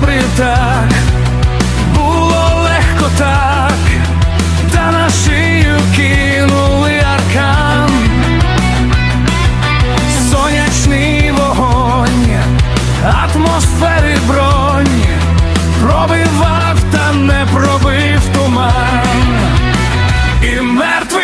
добре так, було легко так, та на шию кинули аркан, сонячний вогонь, атмосфери бронь, пробивав та не пробив туман. І мертв.